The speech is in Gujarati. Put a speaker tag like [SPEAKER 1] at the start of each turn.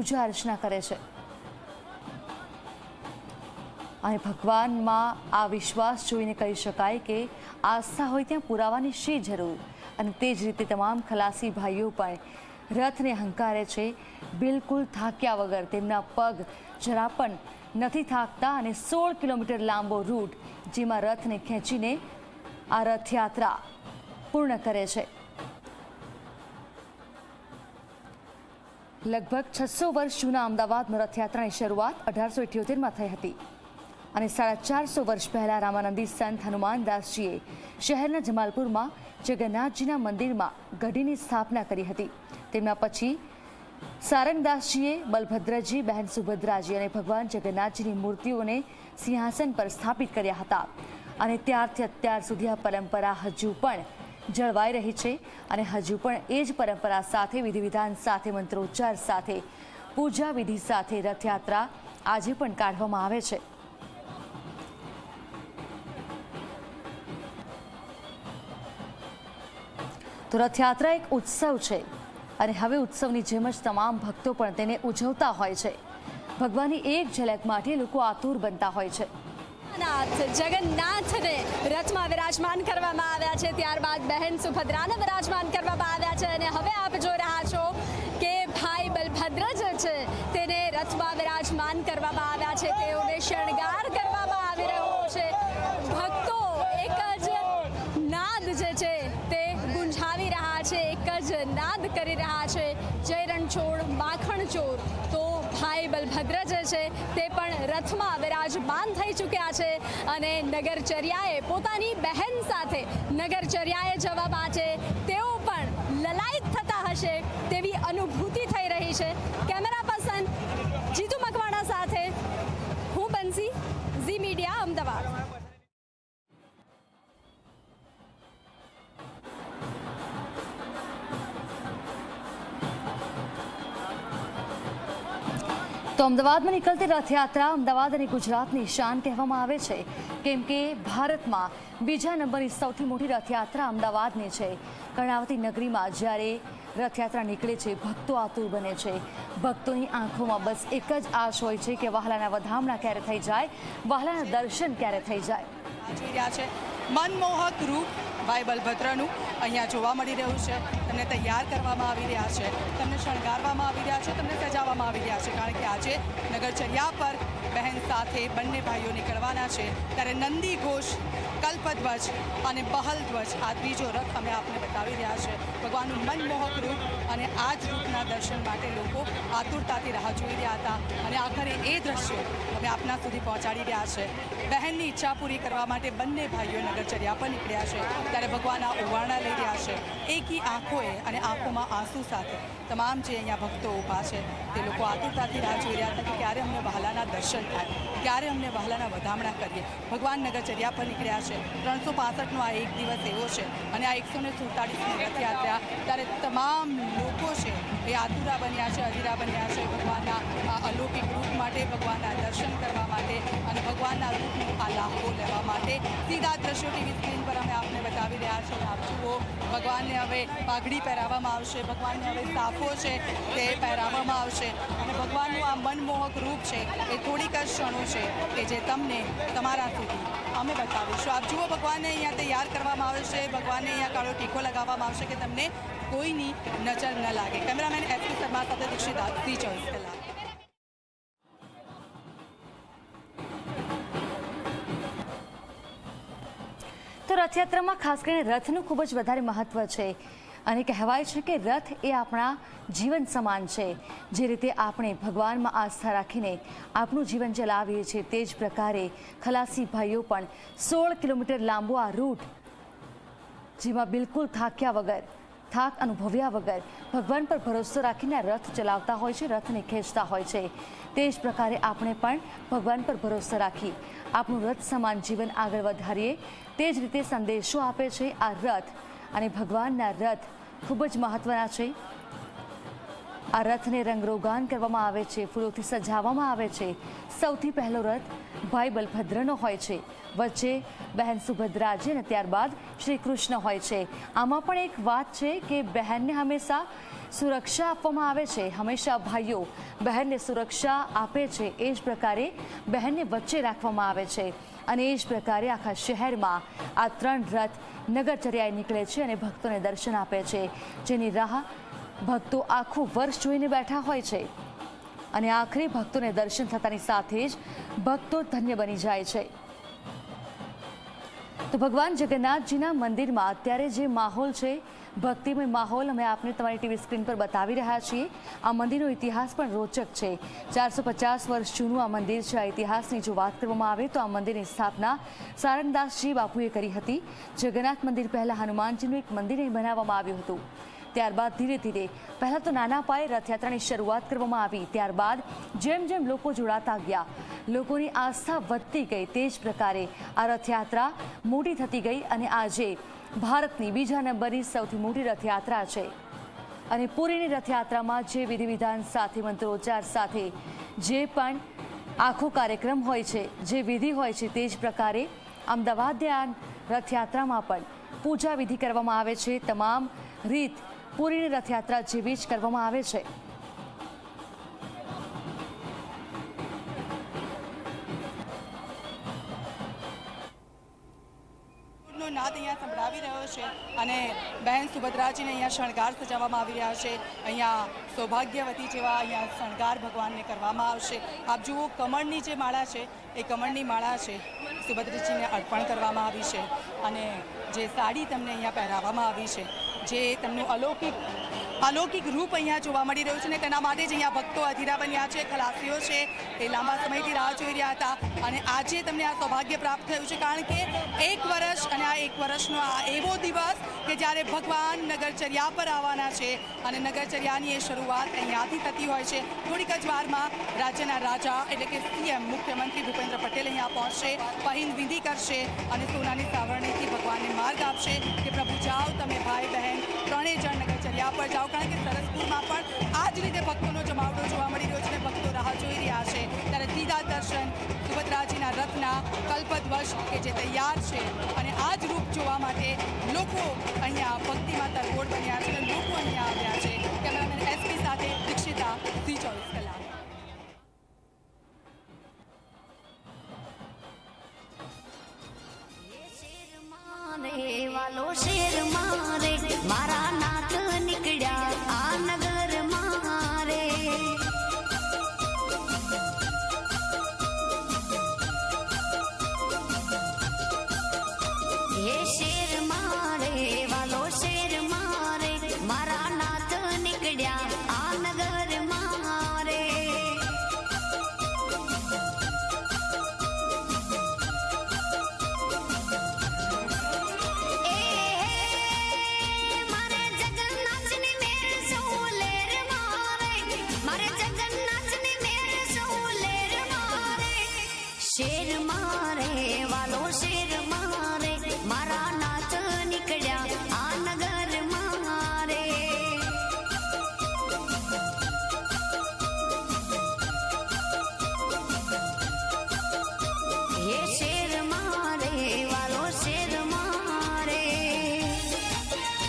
[SPEAKER 1] પૂજા અર્ચના કરે છે. અને ભગવાનમાં આ વિશ્વાસ જોઈને કહી શકાય કે આસ્થા હોય ત્યાં પુરાવાની શી જરૂર? અને તે જ રીતે તમામ ખલાસી ભાઈઓ પણ રથને હંકારે છે. બિલકુલ થાક્યા વગર તેમના પગ જરા પણ નથી થાકતા અને સોળ કિલોમીટર લાંબો રૂટ જેમાં રથને ખેંચીને આ રથયાત્રા પૂર્ણ કરે છે. લગભગ છસો વર્ષ જૂના અમદાવાદમાં રથયાત્રાની શરૂઆત અઢારસો ઇઠ્યોતેરમાં થઈ હતી. અને સાડા ચારસો વર્ષ પહેલાં રામાનંદી સંત હનુમાનદાસજીએ શહેરના જમાલપુરમાં જગન્નાથજીના મંદિરમાં ગઢીની સ્થાપના કરી હતી. તેમના પછી સારંગદાસજીએ બલભદ્રજી, બહેન સુભદ્રાજી અને ભગવાન જગન્નાથજીની મૂર્તિઓને સિંહાસન પર સ્થાપિત કર્યા હતા. અને ત્યારથી અત્યાર સુધી આ પરંપરા હજુ પણ જળવાઈ રહી છે અને હજુ પણ એ જ પરંપરા સાથે, વિધિવિધાન સાથે, મંત્રોચ્ચાર સાથે પૂજા વિધિ સાથે રથયાત્રા આજે પણ કાઢવામાં આવે છે. તો રથયાત્રા એક ઉત્સવ છે અને હવે ઉત્સવની જેમ જ તમામ ભક્તો પણ તેને ઉજવતા હોય છે. ભગવાનની એક ઝલક માટે લોકો આતુર બનતા હોય છે.
[SPEAKER 2] નાથ વિરાજમાન કરવામાં આવ્યા છે. ત્યારબાદ બહેન સુભદ્રાને વિરાજમાન કરવામાં આવ્યા છે અને છે તે પણ રથમાં વિરાજમાન થઈ ચૂક્યા છે અને નગરચર્યાએ પોતાની બહેન સાથે નગરચર્યાએ જવા માટે તેઓ પણ લલાયત થતા હશે તેવી અનુભૂતિ થઈ રહી છે.
[SPEAKER 1] તો અમદાવાદમાં નીકળતી રથયાત્રા અમદાવાદ અને ગુજરાતની શાન કહેવામાં આવે છે. કેમ કે ભારતમાં બીજા નંબરની સૌથી મોટી રથયાત્રા અમદાવાદની છે. કર્ણાવતી નગરીમાં જ્યારે રથયાત્રા નીકળે છે, ભક્તો આતુર બને છે. ભક્તોની આંખોમાં બસ એક જ આશ હોય છે કે વહાલાના વધામણા ક્યારે થઈ જાય, વહાલાના દર્શન ક્યારે થઈ જાય.
[SPEAKER 3] મનમોહક રૂપ ભાઈ બલભદ્રનું અહીંયા જોવા મળી રહ્યું છે. તમને તૈયાર કરવામાં આવી રહ્યા છે. તમને શણગારવામાં આવી રહ્યા છે. તમને સજાવવામાં આવી રહ્યા છે. કારણ કે આજે નગરચર્યા પર બહેન સાથે બંને ભાઈઓ નીકળવાના છે. ત્યારે નંદી ઘોષ, કલ્પધ્વજ અને બહલધ્વજ આ ત્રીજો રથ અમે આપને બતાવી રહ્યા છે. ભગવાનનું મનમોહક રૂપ અને આ જ રૂપના દર્શન માટે લોકો આતુરતાથી રાહ જોઈ રહ્યા હતા અને આખરે એ દ્રશ્યો અમે આપના સુધી પહોંચાડી રહ્યા છે. બહેનની ઈચ્છા પૂરી કરવા માટે બંને ભાઈઓ નગરચર્યા પર નીકળ્યા છે. ત્યારે ભગવાનના ઓવારણા લઈ રહ્યા છે. એકી આંખોએ અને આંખોમાં આંસુ સાથે તમામ જે અહીંયા ભક્તો ઊભા છે, તે લોકો આતુરતાથી રાહ જોઈ રહ્યા હતા કે ક્યારે અમને વહાલાના દર્શન થાય, ક્યારે અમને વહાલાના વધામણા કરીએ. ભગવાન નગરચર્યા પર નીકળ્યા છે. ત્રણસો પાસઠનો આ એક દિવસ એવો છે અને આ એકસો ને સુડતાળીસની રથયાત્રા ત્યારે તમામ લોકો છે એ આતુરા બન્યા છે, અધીરા બન્યા છે, ભગવાનના અલૌકિક રૂપ માટે ભગવાનના દર્શન કરવા માટે અને ભગવાનના રૂપનો આ લાહવો લેવા માટે સીધા દ્રશ્યો ટીવી સ્ક્રીન પર અમે આપને બતાવી રહ્યા છીએ. આપ જુઓ, ભગવાનને હવે પાઘડી પહેરાવવામાં આવશે, ભગવાનને હવે સાફો છે તે પહેરાવવામાં આવશે અને ભગવાનનું આ મનમોહક રૂપ છે એ થોડીક જ ક્ષણો છે કે જે તમને તમારા સુધી અમે બતાવીશું. આપ જુઓ, ભગવાનને અહીંયા તૈયાર કરવામાં આવે છે, ભગવાનને અહીંયા કાળો ટીકો લગાવવામાં આવશે કે તમને કોઈની નજર ન લાગે. કેમેરામેન એસ કે શર્મા સાથે દીક્ષિત આજથી ચોવીસ
[SPEAKER 1] તો રથયાત્રામાં ખાસ કરીને રથનું ખૂબ જ વધારે મહત્વ છે. અને કહેવાય છે કે રથ એ આપણા જીવન સમાન છે. જે રીતે આપણે ભગવાનમાં આસ્થા રાખીને આપણું જીવન ચલાવીએ છીએ તે જ પ્રકારે ખલાસી ભાઈઓ પણ સોળ કિલોમીટર લાંબો આ રૂટ જેમાં બિલકુલ થાક્યા વગર, થાક અનુભવ્યા વગર ભગવાન પર ભરોસો રાખીને રથ ચલાવતા હોય છે, રથને ખેંચતા હોય છે. તે જ પ્રકારે આપણે પણ ભગવાન પર ભરોસો રાખી આપણું રથ સમાન જીવન આગળ વધારીએ. તે જ રીતે સંદેશો આપે છે આ રથ. અને ભગવાનના રથ ખૂબ જ મહત્ત્વના છે. આ રથને રંગરોગાન કરવામાં આવે છે, ફૂલોથી સજાવવામાં આવે છે. સૌથી પહેલો રથ ભાઈ બલભદ્રનો હોય છે. વચ્ચે બહેન સુભદ્રાજી અને ત્યારબાદ શ્રી કૃષ્ણ હોય છે. આમાં પણ એક વાત છે કે બહેનને હંમેશા સુરક્ષા આપવામાં આવે છે. હંમેશા ભાઈઓ બહેનને સુરક્ષા આપે છે. એ જ પ્રકારે બહેનને વચ્ચે રાખવામાં આવે છે. અને એ જ પ્રકારે આખા શહેરમાં આ ત્રણ રથ નગરચર્યાએ નીકળે છે અને ભક્તોને દર્શન આપે છે. જેની રાહ ભક્તો આખું વર્ષ જોઈને બેઠા હોય છે. અને આખરે ભક્તોને દર્શન થતાની સાથે જ ભક્તો ધન્ય બની જાય છે. તો ભગવાન જગન્નાથજીના મંદિરમાં અત્યારે જે માહોલ છે, ભક્તિમય માહોલ અમે આપને તમારી ટીવી સ્ક્રીન પર બતાવી રહ્યા છીએ. આ મંદિરનો ઇતિહાસ પણ રોચક છે. ચારસો પચાસ વર્ષ જૂનું આ મંદિર છે. આ ઇતિહાસની જો વાત કરવામાં આવે તો આ મંદિરની સ્થાપના સારંગદાસજી બાપુએ કરી હતી. જગન્નાથ મંદિર પહેલાં હનુમાનજીનું એક મંદિર અહીં બનાવવામાં આવ્યું હતું. ત્યારબાદ ધીરે ધીરે પહેલાં તો નાના પાયે રથયાત્રાની શરૂઆત કરવામાં આવી. ત્યારબાદ જેમ જેમ લોકો જોડાતા ગયા, લોકોની આસ્થા વધતી ગઈ તે જ પ્રકારે આ રથયાત્રા મોટી થતી ગઈ અને આજે ભારતની બીજા નંબરની સૌથી મોટી રથયાત્રા છે. અને પુરીની રથયાત્રામાં જે વિધિ વિધાન સાથે, મંત્રોચ્ચાર સાથે જે પણ આખો કાર્યક્રમ હોય છે, જે વિધિ હોય છે તે જ પ્રકારે અમદાવાદની રથયાત્રામાં પણ પૂજા વિધિ કરવામાં આવે છે. તમામ રીત પુરીની રથયાત્રા જેવી જ કરવામાં આવે છે.
[SPEAKER 3] નાદ અહીંયા સંભળાવી રહ્યો છે અને બહેન સુભદ્રાજીને અહીંયા શણગાર સજાવવામાં આવી રહ્યા છે. અહીંયા સૌભાગ્યવતી જેવા અહીંયા શણગાર ભગવાનને કરવામાં આવશે. આપ જુઓ કમળની જે માળા છે, એ કમળની માળા છે, સુભદ્રાજીને અર્પણ કરવામાં આવી છે અને જે સાડી તમને અહીંયા પહેરાવવામાં આવી છે જે તેમનું અલૌકિક અલૌકિક રૂપ અહીંયા જોવા મળી રહ્યું છે અને તેના માટે જ અહીંયા ભક્તો અધીરા બન્યા છે, ખલાસીઓ છે, એ લાંબા સમયથી રાહ જોઈ રહ્યા હતા અને આજે તમને આ સૌભાગ્ય પ્રાપ્ત થયું છે કારણ કે એક વર્ષ અને આ એક વર્ષનો આ એવો દિવસ કે જ્યારે ભગવાન નગરચર્યા પર આવવાના છે અને નગરચર્યાની એ શરૂઆત અહીંયાથી થતી હોય છે. થોડીક જ વારમાં રાજ્યના રાજા એટલે કે સીએમ મુખ્યમંત્રી ભૂપેન્દ્ર પટેલ અહીંયા પહોંચશે પહિંદ વિધિ કરશે અને સોનાની સાવરણીથી ભગવાનને માર્ગ આપશે કે પ્રભુ જાઓ તમે ભાઈ બહેન, ત્રણેય જણ નગરચર્યા પર જાઓ. કારણ કે સરસપુરમાં પણ આ જ રીતે ભક્તોનો જમાવડો જોવા મળી રહ્યો છે અને ભક્તો રાહ જોઈ રહ્યા છે. ત્યારે સીધા દર્શન, સુભદ્રાજીના રથના કલ્પધ્વજ કે જે તૈયાર છે અને આ જ રૂપ જોવા માટે લોકો અહીંયા ભક્તિમાં તરબોળ બન્યા છે અને લોકો અહીંયા આવ્યા છે. કેમેરામેન એસપી સાથે દીક્ષિતા, સી ચોવીસ કલાક.
[SPEAKER 4] વાલો શેર મારે, મારા હે શેર મારે વાલો શેર મારે મારા નાથ નીકળ્યા આ નગર મારે શેર મારે વાલો શેર